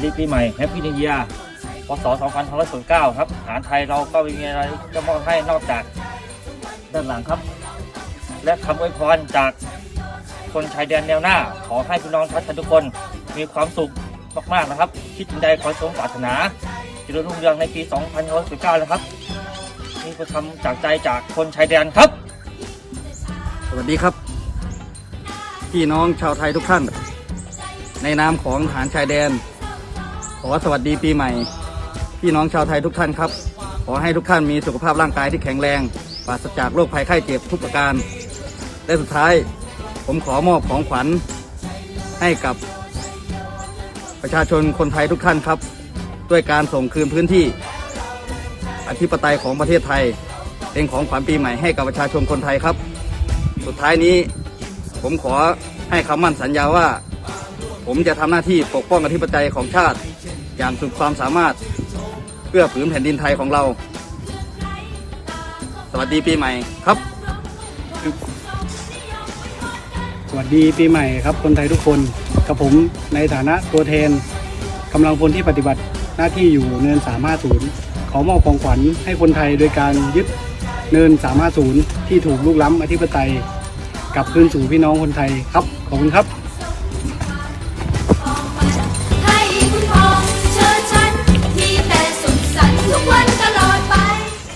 สดีปีใหม่แฮปปี้นิว e ย r พศ2509 ครับทหารไทยเราก็ไม่มีอะไรจะมอบให้นอกจากด้านหลังครับ และคำอวยพรจากคนชายแดนแนวหน้า ขอให้พี่น้องทัศนทุกคนมีความสุขมากๆนะครับ คิดถึงใดขอสมปรารถนาจริญรุ่งเรืองในปี2519นะครับ นี่คือคำจากใจจากคนชายแดนครับ สวัสดีครับ พี่น้องชาวไทยทุกท่าน ในนามของทหารชายแดน ขอสวัสดีปีใหม่ พี่น้องชาวไทยทุกท่านครับ ขอให้ทุกท่านมีสุขภาพร่างกายที่แข็งแรงปราศจากโรคภัยไข้เจ็บทุกประการ และสุดท้าย ผมขอมอบของขวัญให้กับ ประชาชนคนไทยทุกท่านครับ ด้วยการส่งคืนพื้นที่ อธิปไตยของประเทศไทย เป็นของขวัญปีใหม่ให้กับประชาชนคนไทยครับ สุดท้ายนี้ผมขอให้คำมั่นสัญญาว่า ผมจะทำหน้าที่ปกป้องอธิปไตยของชาติ อย่างสุดความสามารถเพื่อผืนแผ่นดินไทยของเรา สวัสดีปีใหม่ครับ สวัสดีปีใหม่ครับคนไทยทุกคนกับผมในฐานะตัวแทนกำลังพลที่ปฏิบัติหน้าที่อยู่เนิน 350 ขอมอบของขวัญให้คนไทยโดยการยึดเนิน 350 ที่ถูกลุกล้ำอธิปไตยกลับคืนสู่พี่น้องคนไทยครับ ขอบคุณครับ